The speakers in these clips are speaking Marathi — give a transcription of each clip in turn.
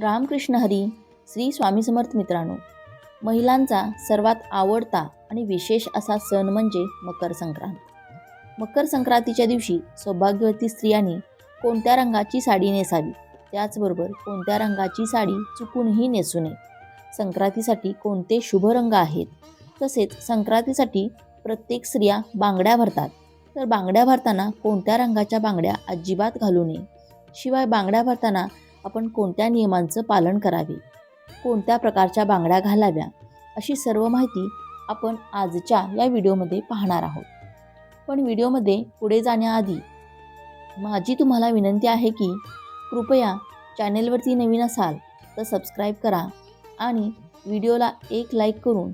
रामकृष्ण हरी श्री स्वामी समर्थ मित्रांनो. महिलांचा सर्वात आवडता आणि विशेष असा सण म्हणजे मकर संक्रांत. मकर संक्रांतीच्या दिवशी सौभाग्यवती स्त्रियांनी कोणत्या रंगाची साडी नेसावी? त्याचबरोबर कोणत्या रंगाची साडी चुकूनही नेसू नये? संक्रांतीसाठी कोणते शुभ रंग आहेत? तसेच संक्रांतीसाठी प्रत्येक स्त्रिया बांगड्या भरतात. तर बांगड्या भरताना कोणत्या रंगाच्या बांगड्या अजिबात घालू नये? शिवाय बांगड्या भरताना आपण कोणत्या नियमांचं पालन करावे? कोणत्या प्रकारच्या बांगड्या घालाव्या? अशी सर्व माहिती आपण आजच्या या व्हिडिओमध्ये पाहणार आहोत. पण व्हिडिओमध्ये पुढे जाण्याआधी माझी तुम्हाला विनंती आहे की कृपया चॅनेलवरती नवीन असाल तर सबस्क्राईब करा आणि व्हिडिओला एक लाईक करून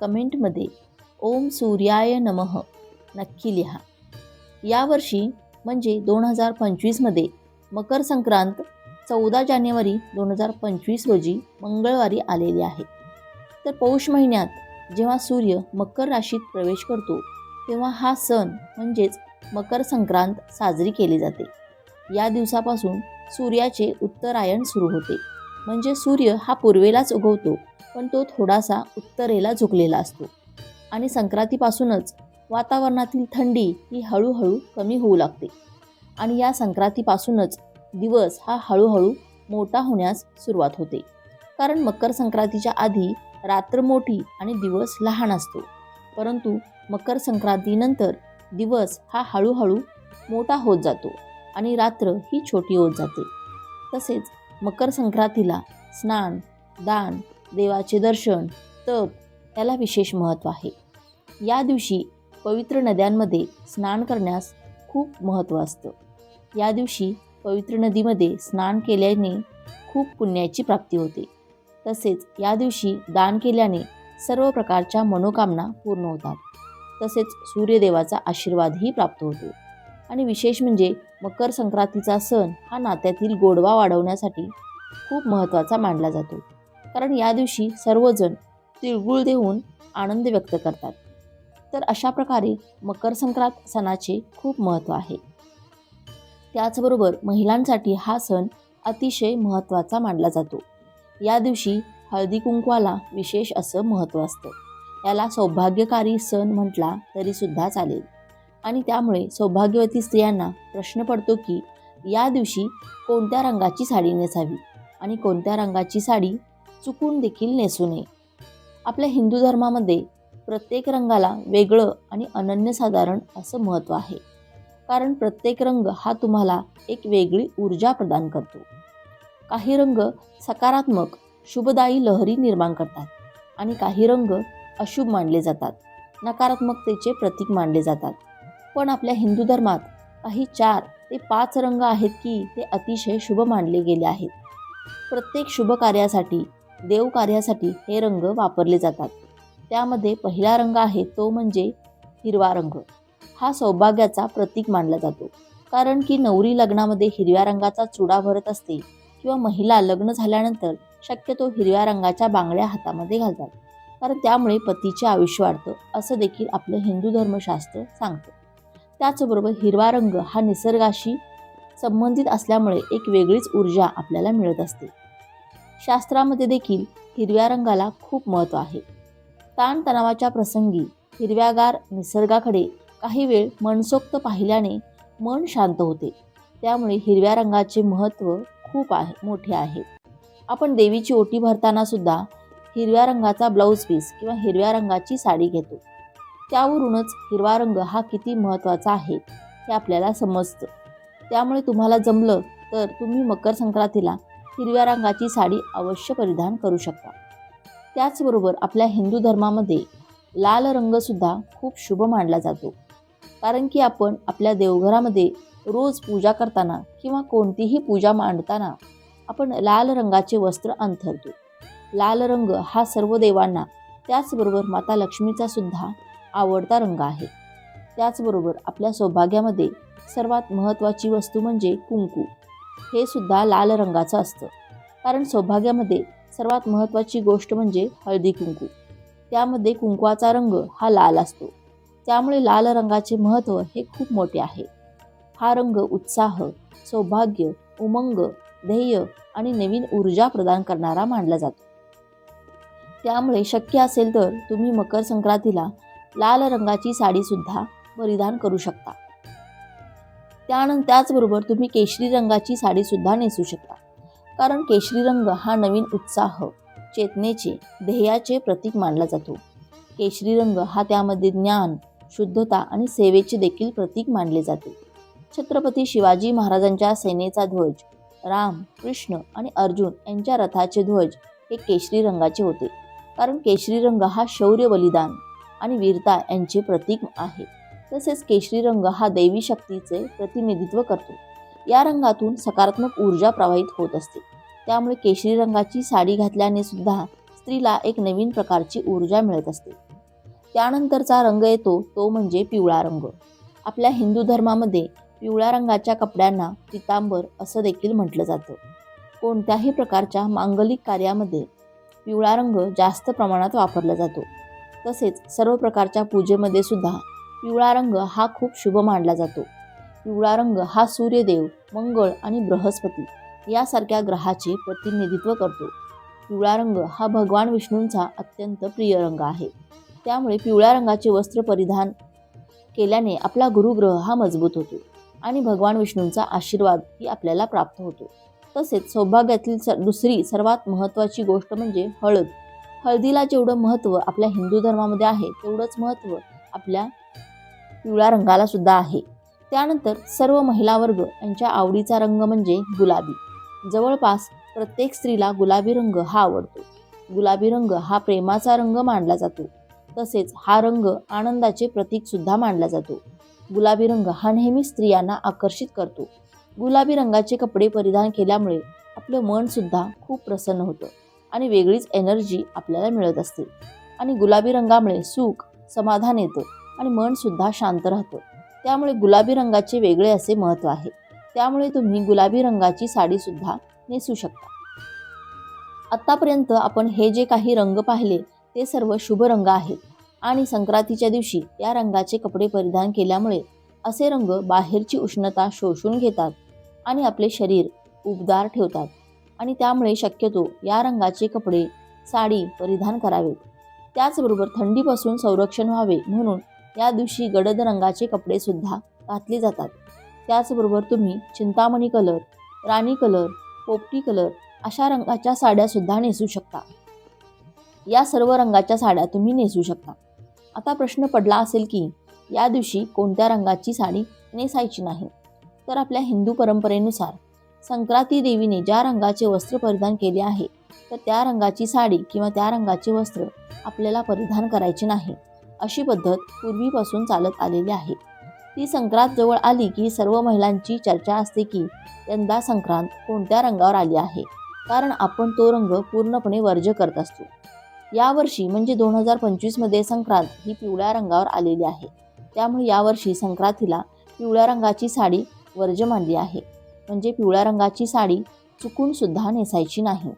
कमेंटमध्ये ओम सूर्याय नमः नक्की लिहा. यावर्षी म्हणजे दोन हजार पंचवीसमध्ये मकर संक्रांत चौदा जानेवारी दोन हजार पंचवीस रोजी मंगळवारी आलेली आहे. तर पौष महिन्यात जेव्हा सूर्य मकर राशीत प्रवेश करतो तेव्हा हा सण म्हणजेच मकर संक्रांत साजरी केली जाते. या दिवसापासून सूर्याचे उत्तरायण सुरू होते. म्हणजे सूर्य हा पूर्वेलाच उगवतो पण तो थोडासा उत्तरेला झुकलेला असतो. आणि संक्रांतीपासूनच वातावरणातील थंडी ही हळूहळू कमी होऊ लागते. आणि या संक्रांतीपासूनच दिवस हा हळूहळू मोठा होण्यास सुरुवात होते. कारण मकर संक्रांतीच्या आधी रात्र मोठी आणि दिवस लहान असतो. परंतु मकर संक्रांतीनंतर दिवस हा हळूहळू मोठा होत जातो आणि रात्र ही छोटी होत जाते. तसेच मकर संक्रांतीला स्नान दान देवाचे दर्शन तप याला विशेष महत्त्व आहे. या दिवशी पवित्र नद्यांमध्ये स्नान करण्यास खूप महत्त्व असतं. या दिवशी पवित्र नदीमध्ये स्नान केल्याने खूप पुण्याची प्राप्ती होते. तसेच या दिवशी दान केल्याने सर्व प्रकारच्या मनोकामना पूर्ण होतात. तसेच सूर्यदेवाचा आशीर्वादही प्राप्त होतो. आणि विशेष म्हणजे मकर संक्रांतीचा सण हा नात्यातील गोडवा वाढवण्यासाठी खूप महत्त्वाचा मानला जातो. कारण या दिवशी सर्वजण तिळगुळ देऊन आनंद व्यक्त करतात. तर अशा प्रकारे मकर संक्रांत सणाचे खूप महत्त्व आहे. त्याचबरोबर महिलांसाठी हा सण अतिशय महत्त्वाचा मानला जातो. या दिवशी हळदी कुंकवाला विशेष असं महत्त्व असतं. याला सौभाग्यकारी सण म्हटला तरीसुद्धा चालेल. आणि त्यामुळे सौभाग्यवती स्त्रियांना प्रश्न पडतो की या दिवशी कोणत्या रंगाची साडी नेसावी? आणि कोणत्या रंगाची साडी चुकून देखील नेसू नये? आपल्या हिंदू धर्मामध्ये प्रत्येक रंगाला वेगळं आणि अनन्यसाधारण असं महत्त्व आहे. कारण प्रत्येक रंग हा तुम्हाला एक वेगळी ऊर्जा प्रदान करतो. काही रंग सकारात्मक शुभदायी लहरी निर्माण करतात आणि काही रंग अशुभ मानले जातात नकारात्मकतेचे प्रतीक मानले जातात. पण आपल्या हिंदू धर्मात काही चार ते पाच रंग आहेत की ते अतिशय शुभ मानले गेले आहेत. प्रत्येक शुभ कार्यासाठी देव कार्यासाठी हे रंग वापरले जातात. त्यामध्ये पहिला रंग आहे तो म्हणजे हिरवा रंग. हा सौभाग्याचा प्रतीक मानला जातो. कारण की नवरी लग्नामध्ये हिरव्या रंगाचा चुडा भरत असते किंवा महिला लग्न झाल्यानंतर शक्यतो हिरव्या रंगाच्या बांगड्या हातामध्ये घालतात. कारण त्यामुळे पतीचे आयुष्य वाढतं असं देखील आपलं हिंदू धर्मशास्त्र सांगतं. त्याचबरोबर हिरवा रंग हा निसर्गाशी संबंधित असल्यामुळे एक वेगळीच ऊर्जा आपल्याला मिळत असते. शास्त्रामध्ये देखील हिरव्या रंगाला खूप महत्त्व आहे. ताणतणावाच्या प्रसंगी हिरव्यागार निसर्गाकडे काही वेळ मनसोक्त पाहिल्याने मन शांत होते. त्यामुळे हिरव्या रंगाचे महत्त्व खूप आहे मोठे आहे. आपण देवीची ओटी भरताना सुद्धा हिरव्या रंगाचा ब्लाऊज पीस किंवा हिरव्या रंगाची साडी घेतो. त्यावरूनच हिरवा रंग हा किती महत्त्वाचा आहे हे आपल्याला समजतं. त्यामुळे तुम्हाला जमलं तर तुम्ही मकर संक्रांतीला हिरव्या रंगाची साडी अवश्य परिधान करू शकता. त्याचबरोबर आपल्या हिंदू धर्मामध्ये लाल रंगसुद्धा खूप शुभ मानला जातो. कारण की आपण आपल्या देवघरामध्ये रोज पूजा करताना किंवा कोणतीही पूजा मांडताना आपण लाल रंगाचे वस्त्र अंथरतो. लाल रंग हा सर्व देवांना त्याचबरोबर माता लक्ष्मीचा सुद्धा आवडता रंग आहे. त्याचबरोबर आपल्या सौभाग्यामध्ये सर्वात महत्त्वाची वस्तू म्हणजे कुंकू. हे सुद्धा लाल रंगाचं असतं. कारण सौभाग्यामध्ये सर्वात महत्त्वाची गोष्ट म्हणजे हळदी कुंकू. त्यामध्ये कुंकवाचा रंग हा लाल असतो. त्यामुळे लाल रंगाचे महत्त्व हे खूप मोठे आहे. हा रंग उत्साह सौभाग्य उमंग ध्येय आणि नवीन ऊर्जा प्रदान करणारा मानला जातो. त्यामुळे शक्य असेल तर तुम्ही मकर संक्रांतीला लाल रंगाची साडीसुद्धा परिधान करू शकता. त्यानंतर त्याचबरोबर तुम्ही केशरी रंगाची साडीसुद्धा नेसू शकता. कारण केशरी रंग हा नवीन उत्साह चेतनेचे ध्येयाचे प्रतीक मानला जातो. केशरी रंग हा त्यामध्ये ज्ञान शुद्धता आणि सेवेचे देखील प्रतीक मानले जाते. छत्रपती शिवाजी महाराजांच्या सेनेचा ध्वज राम कृष्ण आणि अर्जुन यांच्या रथाचे ध्वज हे केशरी रंगाचे होते. कारण केशरी रंग हा शौर्य बलिदान आणि वीरता यांचे प्रतीक आहे. तसेच केशरी रंग हा दैवी शक्तीचे प्रतिनिधित्व करतो. या रंगातून सकारात्मक ऊर्जा प्रवाहित होत असते. त्यामुळे केशरी रंगाची साडी घातल्याने सुद्धा स्त्रीला एक नवीन प्रकारची ऊर्जा मिळत असते. त्यानंतरचा रंग येतो तो म्हणजे पिवळा रंग. आपल्या हिंदू धर्मामध्ये पिवळ्या रंगाच्या कपड्यांना पितांबर असं देखील म्हटलं जातं. कोणत्याही प्रकारच्या मांगलिक कार्यामध्ये पिवळा रंग जास्त प्रमाणात वापरला जातो. तसेच सर्व प्रकारच्या पूजेमध्ये सुद्धा पिवळा रंग हा खूप शुभ मानला जातो. पिवळा रंग हा सूर्यदेव मंगळ आणि बृहस्पती यासारख्या ग्रहाचे प्रतिनिधित्व करतो. पिवळा रंग हा भगवान विष्णूंचा अत्यंत प्रिय रंग आहे. त्यामुळे पिवळ्या रंगाचे वस्त्र परिधान केल्याने आपला गुरुग्रह हा मजबूत होतो आणि भगवान विष्णूंचा आशीर्वाद ही आपल्याला प्राप्त होतो. तसेच सौभाग्यातील स दुसरी सर्वात महत्त्वाची गोष्ट म्हणजे हळद. हळदीला जेवढं महत्त्व आपल्या हिंदू धर्मामध्ये आहे तेवढंच महत्त्व आपल्या पिवळ्या रंगाला सुद्धा आहे. त्यानंतर सर्व महिला वर्ग यांच्या आवडीचा रंग म्हणजे गुलाबी. जवळपास प्रत्येक स्त्रीला गुलाबी रंग हा आवडतो. गुलाबी रंग हा प्रेमाचा रंग मानला जातो. तसेच हा रंग आनंदाचे प्रतीक सुद्धा मानला जातो. गुलाबी रंग हा नेहमी स्त्रियांना आकर्षित करतो. गुलाबी रंगाचे कपडे परिधान केल्यामुळे आपलं मन सुद्धा खूप प्रसन्न होतं आणि वेगळीच एनर्जी आपल्याला मिळत असते. आणि गुलाबी रंगामुळे सुख समाधान येतं आणि मन सुद्धा शांत राहतं. त्यामुळे गुलाबी रंगाचे वेगळे असे महत्त्व आहे. त्यामुळे तुम्ही गुलाबी रंगाची साडीसुद्धा नेसू शकता. आत्तापर्यंत आपण हे जे काही रंग पाहिले ते सर्व शुभ रंग आहेत. आणि संक्रांतीच्या दिवशी या रंगाचे कपडे परिधान केल्यामुळे असे रंग बाहेरची उष्णता शोषून घेतात आणि आपले शरीर उबदार ठेवतात. आणि त्यामुळे शक्यतो या रंगाचे कपडे साडी परिधान करावेत. त्याचबरोबर थंडीपासून संरक्षण व्हावे म्हणून या दिवशी गडद रंगाचे कपडेसुद्धा घातले जातात. त्याचबरोबर तुम्ही चिंतामणी कलर राणी कलर पोपटी कलर अशा रंगाच्या साड्यासुद्धा नेसू शकता. या सर्व रंगाच्या साड्या तुम्ही नेसू शकता. आता प्रश्न पडला असेल की या दिवशी कोणत्या रंगाची साडी नेसायची नाही? तर आपल्या हिंदू परंपरेनुसार संक्रांती देवीने ज्या रंगाचे वस्त्र परिधान केले आहे तर त्या रंगाची साडी किंवा त्या रंगाचे वस्त्र आपल्याला परिधान करायचे नाही अशी पद्धत पूर्वीपासून चालत आलेली आहे. ती संक्रांत जवळ आली की सर्व महिलांची चर्चा असते की यंदा संक्रांत कोणत्या रंगावर आली आहे? कारण आपण तो रंग पूर्णपणे वर्ज करत असतो. यावर्षी म्हणजे दोन हजार पंचवीसमध्ये संक्रांत ही पिवळ्या रंगावर आलेली आहे. त्यामुळे यावर्षी संक्रांतीला पिवळ्या रंगाची साडी वर्ज मानली आहे. म्हणजे पिवळ्या रंगाची साडी चुकूनसुद्धा नेसायची नाही.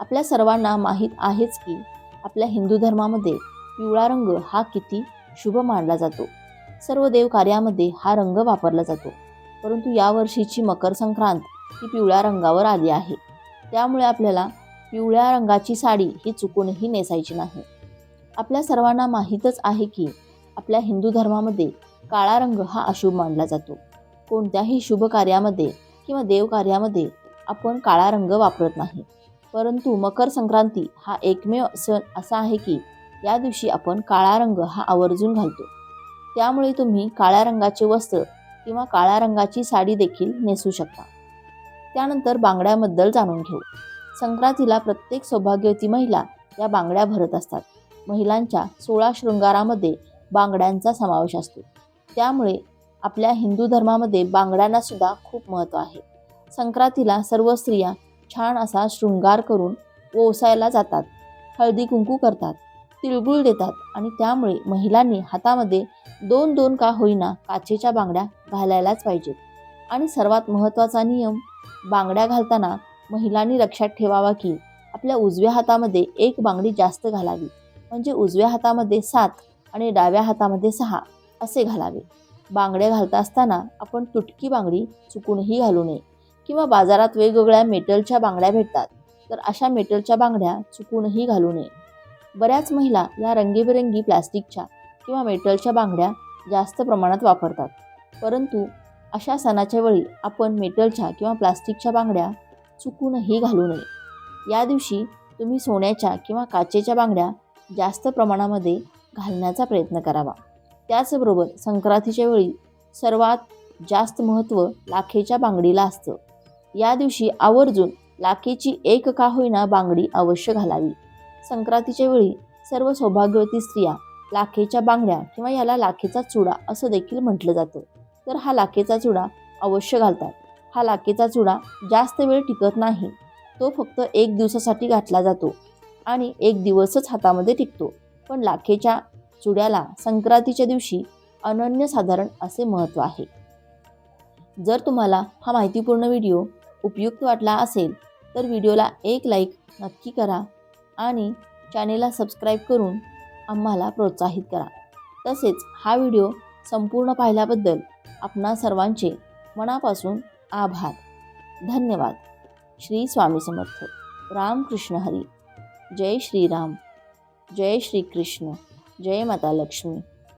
आपल्या सर्वांना माहीत आहेच की आपल्या हिंदू धर्मामध्ये पिवळा रंग हा किती शुभ मानला जातो. सर्व देव कार्यामध्ये हा रंग वापरला जातो. परंतु यावर्षीची मकर संक्रांत ही पिवळ्या रंगावर आली आहे. त्यामुळे आपल्याला पिवळ्या रंगाची साडी ही चुकूनही नेसायची नाही. आपल्या सर्वांना माहीतच आहे की आपल्या हिंदू धर्मामध्ये काळा रंग हा अशुभ मानला जातो. कोणत्याही शुभ कार्यामध्ये किंवा देवकार्यामध्ये आपण काळा रंग वापरत नाही. परंतु मकर संक्रांती हा एकमेव सण असा आहे की या दिवशी आपण काळा रंग हा आवर्जून घालतो. त्यामुळे तुम्ही काळ्या रंगाचे वस्त्र किंवा काळ्या रंगाची साडी देखील नेसू शकता. त्यानंतर बांगड्याबद्दल जाणून घेऊ. संक्रांतीला प्रत्येक सौभाग्यवती महिला या बांगड्या भरत असतात. महिलांच्या सोळा शृंगारामध्ये बांगड्यांचा समावेश असतो. त्यामुळे आपल्या हिंदू धर्मामध्ये बांगड्यांना सुद्धा खूप महत्त्व आहे. संक्रांतीला सर्व स्त्रिया छान असा शृंगार करून ओसायला जातात. हळदी कुंकू करतात तिळगुळ देतात आणि त्यामुळे महिलांनी हातामध्ये दोन दोन का होईना काचेच्या बांगड्या घालायलाच पाहिजेत. आणि सर्वात महत्त्वाचा नियम बांगड्या घालताना महिलांनी लक्षात ठेवावा की आपल्या उजव्या हातामध्ये एक बांगडी जास्त घालावी. म्हणजे उजव्या हातामध्ये सात आणि डाव्या हातामध्ये सहा असे घालावे. बांगड्या घालता असताना आपण तुटकी बांगडी चुकूनही घालू नये किंवा बाजारात वेगवेगळ्या मेटलच्या बांगड्या भेटतात तर अशा मेटलच्या बांगड्या चुकूनही घालू नये. बऱ्याच महिला या रंगीबेरंगी प्लॅस्टिकच्या किंवा मेटलच्या बांगड्या जास्त प्रमाणात वापरतात. परंतु अशा सणाच्या वेळी आपण मेटलच्या किंवा प्लास्टिकच्या बांगड्या चुकूनही घालू नये. या दिवशी तुम्ही सोन्याच्या किंवा काचेच्या बांगड्या जास्त प्रमाणामध्ये घालण्याचा प्रयत्न करावा. त्याचबरोबर संक्रांतीच्या वेळी सर्वात जास्त महत्त्व लाखेच्या बांगडीला असतं. या दिवशी आवर्जून लाखेची एक का होईना बांगडी अवश्य घालावी. संक्रांतीच्या वेळी सर्व सौभाग्यवती स्त्रिया लाखेच्या बांगड्या किंवा याला लाखेचा चुडा असं देखील म्हटलं जातं. तर हा लाखेचा चुडा अवश्य घालतात. हा लाकेचा चुडा जास्त वेळ टिकत नाही. तो फक्त एक दिवसासाठी घातला जातो आणि एक दिवसच हातामध्ये टिकतो. पण लाखेच्या चुड्याला संक्रांतीच्या दिवशी अनन्यसाधारण असे महत्त्व आहे. जर तुम्हाला हा माहितीपूर्ण व्हिडिओ उपयुक्त वाटला असेल तर व्हिडिओला एक लाईक नक्की करा आणि चॅनेलला सबस्क्राईब करून आम्हाला प्रोत्साहित करा. तसेच हा व्हिडिओ संपूर्ण पाहिल्याबद्दल आपणा सर्वांचे मनापासून आभार. धन्यवाद. श्री स्वामी समर्थ. रामकृष्ण हरी. जय श्रीराम. जय श्रीकृष्ण. जय माता लक्ष्मी.